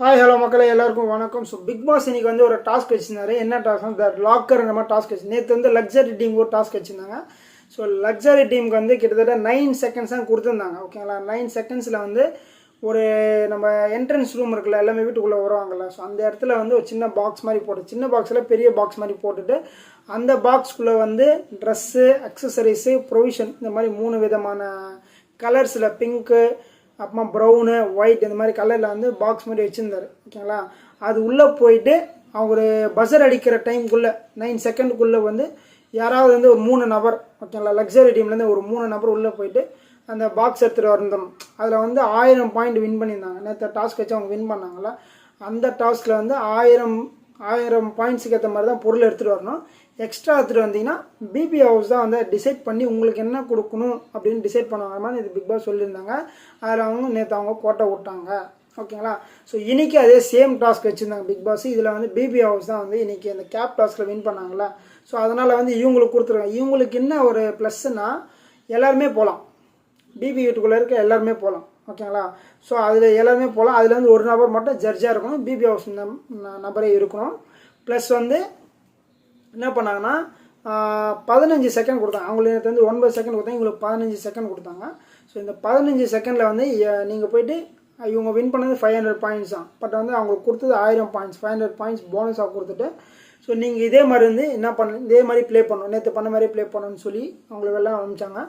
Hi hello மக்களே எல்லாருக்கும் வணக்கம். ஸோ பிக் பாஸ் இன்னைக்கு வந்து ஒரு டாஸ்க் வச்சிருந்தாரு. என்ன டாஸ்க் த லாக்கர் இந்த மாதிரி டாஸ்க் வச்சு நேற்று வந்து லக்ஸரி டீம் ஒரு டாஸ்க் வச்சிருந்தாங்க. ஸோ லக்ஸரி டீமுக்கு வந்து கிட்டத்தட்ட நைன் செகண்ட்ஸ் தான் கொடுத்துருந்தாங்க. ஓகேங்களா நைன் செகண்ட்ஸில் வந்து ஒரு நம்ம என்ட்ரன்ஸ் ரூம் இருக்குல்ல எல்லாமே வீட்டுக்குள்ளே வருவாங்கல்ல. ஸோ அந்த இடத்துல வந்து ஒரு சின்ன பாக்ஸ் மாதிரி போட்டு சின்ன பாக்ஸில் பெரிய பாக்ஸ் மாதிரி போட்டுட்டு அந்த பாக்ஸ்குள்ளே வந்து ட்ரெஸ்ஸு அக்சசரிஸு ப்ரொவிஷன் இந்த மாதிரி மூணு விதமான கலர்ஸில் பிங்க்கு அப்புறமா ப்ரௌனு ஒயிட் இந்த மாதிரி கலரில் வந்து பாக்ஸ் மாதிரி வச்சுருந்தாரு. ஓகேங்களா? அது உள்ளே போயிட்டு அவங்க ஒரு பஸர் அடிக்கிற டைமுக்குள்ளே நைன் செகண்டுக்குள்ளே வந்து யாராவது வந்து ஒரு மூணு நபர் ஓகேங்களா? லக்ஸரி டீம்லேருந்து ஒரு மூணு நபர் உள்ளே போயிட்டு அந்த பாக்ஸ் எடுத்துகிட்டு வந்துடணும் அதில் வந்து ஆயிரம் பாயிண்ட் வின் பண்ணியிருந்தாங்க. நேற்று டாஸ்க் வச்சு அவங்க வின் பண்ணாங்களா? அந்த டாஸ்கில் வந்து ஆயிரம் ஆயிரம் பாயிண்ட்ஸுக்கு ஏற்ற மாதிரி தான் பொருள் எடுத்துகிட்டு வரணும். எக்ஸ்ட்ரா எடுத்துகிட்டு வந்தீங்கன்னா பிபி ஹவுஸ் தான் வந்து டிசைட் பண்ணி உங்களுக்கு என்ன கொடுக்கணும் அப்படின்னு டிசைட் பண்ணுவாங்க மாதிரி இது பிக் பாஸ் சொல்லியிருந்தாங்க. அதில் அவங்க நேற்று அவங்க கோட்டை விட்டாங்க. ஓகேங்களா? ஸோ இன்றைக்கி அதே சேம் டாஸ்க் வச்சுருந்தாங்க பிக் பாஸ் இதில் வந்து பிபி ஹவுஸ் தான் வந்து இன்றைக்கி அந்த கேப் டாஸ்கில் வின் பண்ணாங்களா ஸோ அதனால் வந்து இவங்களுக்கு கொடுத்துருக்காங்க. இவங்களுக்கு என்ன ஒரு ப்ளஸ்ஸுன்னா எல்லாருமே போகலாம் பிபி வீட்டுக்குள்ளே இருக்க எல்லாருமே போகலாம் ஓகேங்களா? ஸோ அதில் எல்லாருமே போகலாம் அதில் வந்து ஒரு நபர் மட்டும் ஜட்ஜாக இருக்கணும். பிபி ஹவுஸ் நபரே இருக்கணும். ப்ளஸ் வந்து என்ன பண்ணாங்கன்னா பதினஞ்சு செகண்ட் கொடுத்தாங்க. அவங்களுக்கு வந்து ஒன்பது செகண்ட் கொடுத்தாங்க இவங்களுக்கு பதினஞ்சு செகண்ட் கொடுத்தாங்க. ஸோ இந்த பதினஞ்சு செகண்டில் வந்து நீங்கள் போயிட்டு இவங்க வின் பண்ணது ஃபைவ் ஹண்ட்ரட் பாயிண்ட்ஸ் தான். பட் வந்து அவங்களுக்கு கொடுத்தது ஆயிரம் பாயிண்ட்ஸ் ஃபைவ் ஹண்ட்ரட் பாயிண்ட்ஸ் போனஸாக கொடுத்துட்டு ஸோ நீங்கள் இதே மாதிரி வந்து என்ன பண்ண இதே மாதிரி ப்ளே பண்ணணும். நேற்று பண்ண மாதிரி ப்ளே பண்ணணும்னு சொல்லி அவங்களை எல்லாம் அனுப்பிச்சாங்க.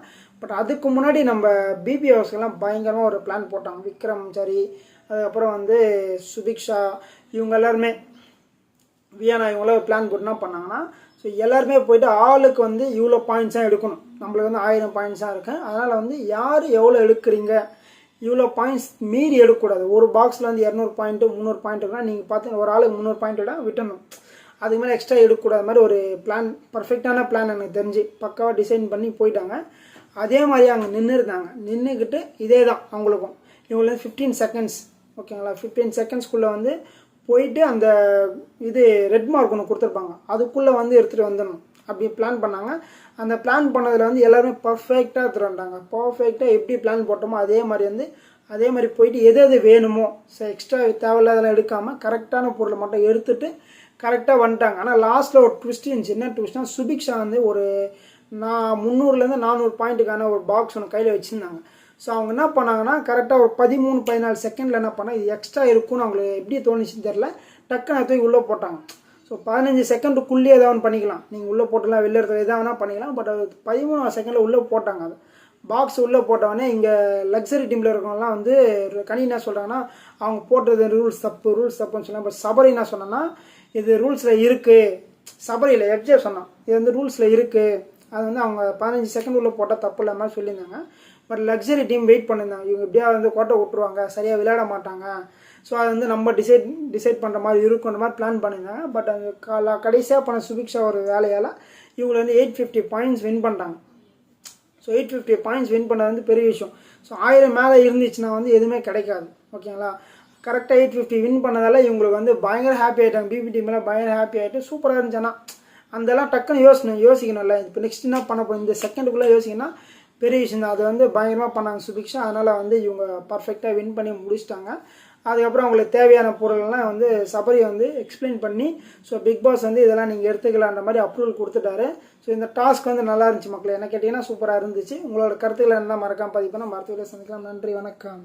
பட் அதுக்கு முன்னாடி நம்ம பிபி ஹவுஸ்க்கெல்லாம் பயங்கரமாக ஒரு பிளான் போட்டாங்க. விக்ரம் சரி அதுக்கப்புறம் வந்து சுபிக்ஷா இவங்க எல்லாருமே. வியானா இவங்களாம் பிளான் போட்டு என்ன பண்ணாங்கன்னா ஸோ எல்லாருமே போயிட்டு ஆளுக்கு வந்து இவ்வளோ பாயிண்ட்ஸ் தான் எடுக்கணும். நம்மளுக்கு வந்து ஆயிரம் பாயிண்ட்ஸ் தான் இருக்கு. அதனால் வந்து யார் எவ்வளோ எடுக்கிறீங்க? இவ்வளோ பாயிண்ட்ஸ் மீறி எடுக்கக்கூடாது. ஒரு பாக்ஸில் வந்து இரநூறு பாயிண்ட்டு முந்நூறு பாயிண்ட் இருக்குன்னா நீங்கள் பார்த்து ஒரு ஆளுக்கு முந்நூறு பாயிண்ட் விட விட்டணும் அதுக்கு மேலே எக்ஸ்ட்ரா எடுக்கக்கூடாது. மாதிரி ஒரு பிளான் பர்ஃபெக்டான பிளான் எனக்கு தெரிஞ்சு. பக்காவாக டிசைன் பண்ணி போயிட்டாங்க. அதே மாதிரி அங்கே நின்று இருந்தாங்க. நின்றுக்கிட்டு இதே தான் அவங்களுக்கும். இவங்களுக்கு ஃபிஃப்டீன் செகண்ட்ஸ் ஓகேங்களா ஃபிஃப்டீன் செகண்ட்ஸ்குள்ளே வந்து போயிட்டு அந்த இது ரெட் மார்க் ஒன்று கொடுத்துருப்பாங்க. அதுக்குள்ளே வந்து எடுத்துகிட்டு வந்துடணும். அப்படி பிளான் பண்ணாங்க. அந்த பிளான் பண்ணதில் வந்து எல்லாருமே பர்ஃபெக்டாக எடுத்துகிட்டு வந்தாங்க பர்ஃபெக்டாக எப்படி பிளான் போட்டோமோ அதே மாதிரி வந்து அதே மாதிரி போயிட்டு எது எது வேணுமோ எக்ஸ்ட்ரா தேவையில்லாதெல்லாம் எடுக்காமல் கரெக்டான பொருளை மட்டும் எடுத்துட்டு கரெக்டாக வந்துட்டாங்க. ஆனால் லாஸ்ட்டில் ஒரு ட்விஸ்ட் இருந்துச்சு. என்ன ட்விஸ்ட்னா சுபிக்ஷா வந்து ஒரு நான் முந்நூறுலேருந்து நானூறு பாயிண்ட்டுக்கான ஒரு பாக்ஸ் ஒன்று கையில் வச்சுருந்தாங்க. ஸோ அவங்க என்ன பண்ணாங்கன்னா கரெக்டாக ஒரு பதிமூணு பதினாலு செகண்டில் என்ன பண்ணால் இது எக்ஸ்ட்ரா இருக்கும்னு அவங்களுக்கு எப்படி தோணுச்சுன்னு தெரில டக்குன்னு தூக்கி உள்ளே போட்டாங்க. ஸோ பதினஞ்சு செகண்டுக்குள்ளேயே ஏதாவது பண்ணிக்கலாம். நீங்கள் உள்ளே போட்டலாம் வெளில இருக்கிற எதாவது வேணால் பண்ணிக்கலாம். பட் அது பதிமூணு செகண்டில் உள்ளே போட்டாங்க அது. பாக்ஸ் உள்ளே போட்டவொடனே இங்கே லக்ஸரி டீமில் இருக்கவங்கலாம் வந்து கனி என்ன சொல்கிறாங்கன்னா அவங்க போட்டது ரூல்ஸ் தப்பு ரூல்ஸ் தப்புன்னு சொன்னாங்க. பட் சபரி என்ன சொன்னேன்னா இது ரூல்ஸில் இருக்குது சபரியில் எஃப்ஜே சொன்னான். இது வந்து ரூல்ஸில் இருக்குது அது வந்து அவங்க பதினஞ்சு செகண்ட் உள்ளே போட்டால் தப்பு இல்லை மாதிரி சொல்லியிருந்தாங்க. பட் லக்ஸரி டீம் வெயிட் பண்ணியிருந்தாங்க. இவங்க எப்படியா வந்து கோட்டை விட்டுருவாங்க சரியாக விளையாட மாட்டாங்க. ஸோ அது வந்து நம்ம டிசைட் டிசைட் பண்ணுற மாதிரி இருக்குன்ற மாதிரி பிளான் பண்ணியிருந்தாங்க. பட் அது கால கடைசியாக பண்ண சுபிக்ஷா ஒரு வேலையால் இவங்களை வந்து எயிட் ஃபிஃப்டி பாயிண்ட்ஸ் வின் பண்ணுறாங்க so eight fifty points win பண்ணது வந்து பெரிய விஷயம். ஸோ ஆயிரம் மேலே இருந்துச்சுன்னா வந்து எதுவுமே கிடைக்காது. ஓகேங்களா? கரெக்டாக எயிட் ஃபிஃப்டி வின் பண்ணதால் இவங்களுக்கு வந்து பயங்கர ஹாப்பி ஆகிட்டாங்க பிபிடி மேலே பயங்கர ஹாப்பி ஆகிட்டு சூப்பராக இருந்துச்சுன்னா அந்தெல்லாம் டக்குன்னு யோசிக்கணும் யோசிக்கணும்ல. இப்போ நெக்ஸ்ட் என்ன பண்ண போகிறோம் இந்த செகண்டுக்குள்ளே யோசிக்கணும்னா பெரிய விஷயம் தான். அது வந்து பயங்கரமாக பண்ணாங்க சுபிக்ஷா. அதனால் வந்து இவங்க பர்ஃபெக்டாக வின் பண்ணி முடிச்சிட்டாங்க. அதுக்கப்புறம் அவங்களுக்கு தேவையான பொருள்லாம் வந்து சபரி வந்து எக்ஸ்பிளைன் பண்ணி ஸோ பிக் பாஸ் வந்து இதெல்லாம் நீங்கள் எடுத்துக்கலான்ற மாதிரி அப்ரூவல் கொடுத்துட்டாரு. ஸோ இந்த டாஸ்க் வந்து நல்லா இருந்துச்சு மக்கள். என்ன கேட்டிங்கன்னா சூப்பராக இருந்துச்சு. உங்களோட கருத்துக்களை என்ன மறக்காம பதிவு பண்ணால் மருத்துவரை சந்திக்கலாம் நன்றி வணக்கம்.